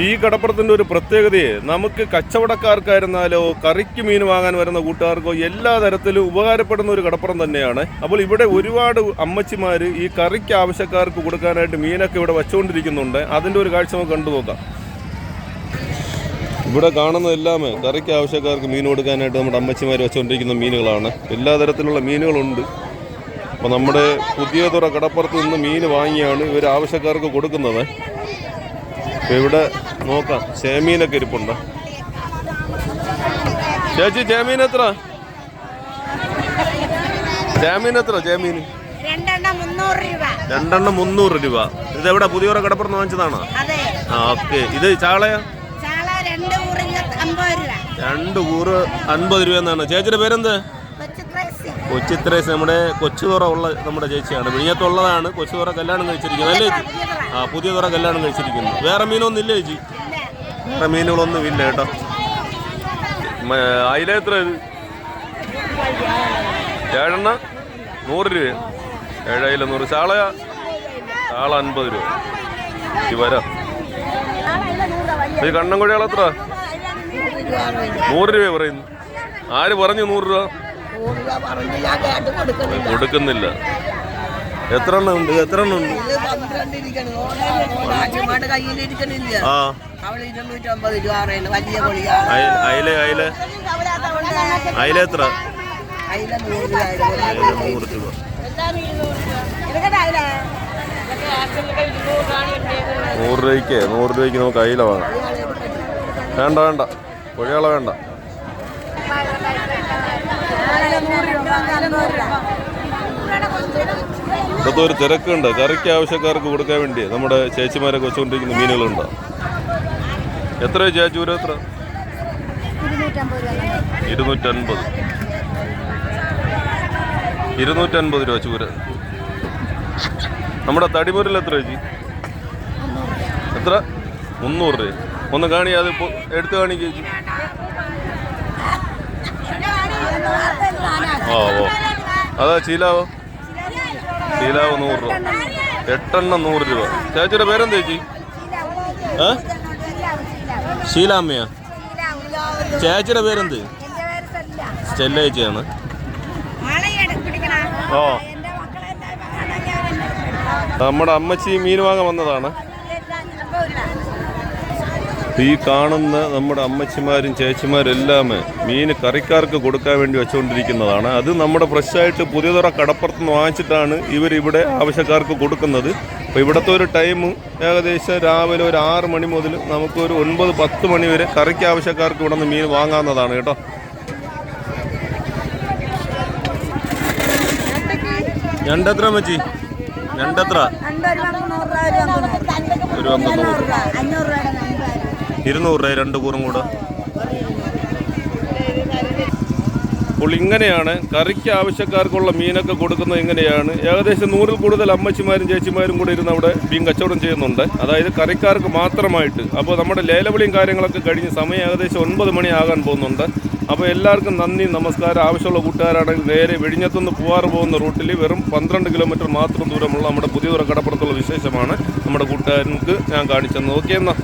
ഈ കടപ്പുറത്തിന്റെ ഒരു പ്രത്യേകതയെ നമുക്ക് കച്ചവടക്കാർക്കായിരുന്നാലോ കറിക്ക് മീൻ വാങ്ങാൻ വരുന്ന കൂട്ടുകാർക്കോ എല്ലാ തരത്തിലും ഉപകാരപ്പെടുന്ന ഒരു കടപ്പുറം തന്നെയാണ്. അപ്പോൾ ഇവിടെ ഒരുപാട് അമ്മച്ചിമാർ ഈ കറിക്ക് ആവശ്യക്കാർക്ക് കൊടുക്കാനായിട്ട് മീനൊക്കെ ഇവിടെ വെച്ചുകൊണ്ടിരിക്കുന്നുണ്ട്. അതിന്റെ ഒരു കാഴ്ച നമുക്ക് കണ്ടു നോക്കാം. ഇവിടെ കാണുന്നതെല്ലാം കറിക്ക് ആവശ്യക്കാർക്ക് മീൻ കൊടുക്കാനായിട്ട് നമ്മുടെ അമ്മച്ചിമാർ വെച്ചുകൊണ്ടിരിക്കുന്ന മീനുകളാണ്. എല്ലാ തരത്തിലുള്ള മീനുകളുണ്ട്. അപ്പോൾ നമ്മുടെ പുതിയ തുറ കടപ്പുറത്ത് നിന്ന് മീൻ വാങ്ങിയാണ് ഇവർ ആവശ്യക്കാർക്ക് കൊടുക്കുന്നത്. ഇവിടെ നോക്കാം. ചേമീനൊക്കെ ഇരിപ്പുണ്ട്? ചേച്ചി ചേമീൻ എത്ര ചേമീൻ എത്ര ചേമീൻ രണ്ടെണ്ണം മുന്നൂറ് രൂപ. ഇത് എവിടെ? രൂപ ഇതെവിടെ പുതിയ തുറ കടപ്പുറത്ത് വാങ്ങിച്ചതാണോ ആ ഓക്കെ. ഇത് ചാളയാ? ചാള രണ്ട് ഊറ് രൂപ. രണ്ട് കൂറ് അൻപത് രൂപ എന്നാണ്. ചേച്ചിയുടെ പേരെന്ത്? കൊച്ചു കൊച്ചിത്രേസ് നമ്മുടെ കൊച്ചുതുറ ഉള്ള നമ്മുടെ ചേച്ചിയാണ്. വിഴിഞ്ഞത്തുള്ളതാണ് കൊച്ചുതുറ കല്യാണം കഴിച്ചിരിക്കുന്നത് അല്ലേ ആ പുതിയ തുറ കല്യാണം കഴിച്ചിരിക്കുന്നു. വേറെ മീനൊന്നും ഇല്ല ചേച്ചി? വേറെ മീനുകളൊന്നും ഇല്ല കേട്ടോ. അയില എത്ര ഇത്? ഏഴെണ്ണ? നൂറ് രൂപ. ഏഴയില നൂറ്. ചാളയാ ചാള അൻപത് രൂപ. ഈ വരാം. ഈ കണ്ണൻകുഴികൾ എത്ര? നൂറ് രൂപ പറയുന്നു ആര് പറഞ്ഞു നൂറ് രൂപ? കൊടുക്കുന്നില്ല. എത്ര എണ്ണം ഉണ്ട്? എത്ര എണ്ണം ഉണ്ട്? ആ. അയില അയില? അയില എത്ര? നൂറ് രൂപ നൂറ് രൂപ. നൂറ് രൂപയ്ക്ക് നൂറ് രൂപയ്ക്ക് നമുക്ക് അയില വാങ്ങാം വേണ്ട വേണ്ട. പുഴകള വേണ്ട. ഇതൊക്കെ ഒരു തിരക്കുണ്ട്. കറിക്ക് ആവശ്യക്കാർക്ക് കൊടുക്കാൻ വേണ്ടി നമ്മുടെ ചേച്ചിമാരെ വെച്ചുകൊണ്ടിരിക്കുന്ന മീനുകളുണ്ട്? എത്ര ചേച്ചൂര എത്ര? ഇരുന്നൂറ്റൻപത്. ഇരുന്നൂറ്റൻപത് രൂപ ചൂര. നമ്മുടെ തടിമുരിൽ എത്ര ചേച്ചി? എത്ര? മുന്നൂറ് രൂപ. ഒന്ന് കാണിയാതെ എടുത്തു ചേച്ചി. ഓ അതാ ചീലാവോ ചീലാവ് നൂറ് രൂപ. എട്ടെണ്ണം നൂറ് രൂപ. ചേച്ചിയുടെ പേരെന്താ ചേച്ചി? ഏ? ശീലാമ്മയാ? ചേച്ചിയുടെ പേരെന്ത്? സ്റ്റെല്ല ചേച്ചിയാണ്. ഓ നമ്മുടെ അമ്മച്ചി മീൻ വാങ്ങാൻ വന്നതാണ്. ഈ കാണുന്ന നമ്മുടെ അമ്മച്ചിമാരും ചേച്ചിമാരും എല്ലാം മീൻ കറിക്കാർക്ക് കൊടുക്കാൻ വേണ്ടി വെച്ചുകൊണ്ടിരിക്കുന്നതാണ്. അത് നമ്മുടെ ഫ്രഷായിട്ട് പുതിയതുറ കടപ്പുറത്ത് നിന്ന് വാങ്ങിച്ചിട്ടാണ് ഇവരിവിടെ ഇവിടെ ആവശ്യക്കാർക്ക് കൊടുക്കുന്നത്. അപ്പോൾ ഇവിടുത്തെ ഒരു ടൈം ഏകദേശം രാവിലെ ഒരു ആറ് മണി മുതൽ നമുക്കൊരു ഒൻപത് പത്ത് മണി വരെ കറിക്ക് ആവശ്യക്കാർക്ക് ഇവിടെ നിന്ന് മീൻ വാങ്ങാവുന്നതാണ് കേട്ടോ. ഞണ്ടെത്ര മച്ചി ഞണ്ടെത്ര ഒരു അമ്പത് ഇരുന്നൂറ് രൂപ രണ്ട് കൂറും കൂടെ. അപ്പോൾ ഇങ്ങനെയാണ് കറിക്ക് ആവശ്യക്കാർക്കുള്ള മീനൊക്കെ കൊടുക്കുന്നത് ഇങ്ങനെയാണ്. ഏകദേശം നൂറിൽ കൂടുതൽ അമ്മച്ചിമാരും ചേച്ചിമാരും കൂടെ ഇരുന്ന് അവിടെ മീൻ കച്ചവടം ചെയ്യുന്നുണ്ട്. അതായത് കറിക്കാർക്ക് മാത്രമായിട്ട്. അപ്പോൾ നമ്മുടെ ലേലവിളിയും കാര്യങ്ങളൊക്കെ കഴിഞ്ഞ് സമയം ഏകദേശം ഒൻപത് മണിയാകാൻ പോകുന്നുണ്ട്. അപ്പോൾ എല്ലാവർക്കും നന്ദി നമസ്കാരം. ആവശ്യമുള്ള കൂട്ടുകാരാണെങ്കിൽ നേരെ വെടിഞ്ഞത്തുനിന്ന് പൂവാറ് പോകുന്ന റൂട്ടിൽ വെറും പന്ത്രണ്ട് കിലോമീറ്റർ മാത്രം ദൂരമുള്ള നമ്മുടെ പുതിയ കടപ്പുറത്തുള്ള വിശേഷമാണ് നമ്മുടെ കൂട്ടുകാർക്ക് ഞാൻ കാണിച്ചത് ഓക്കെ എന്നാ.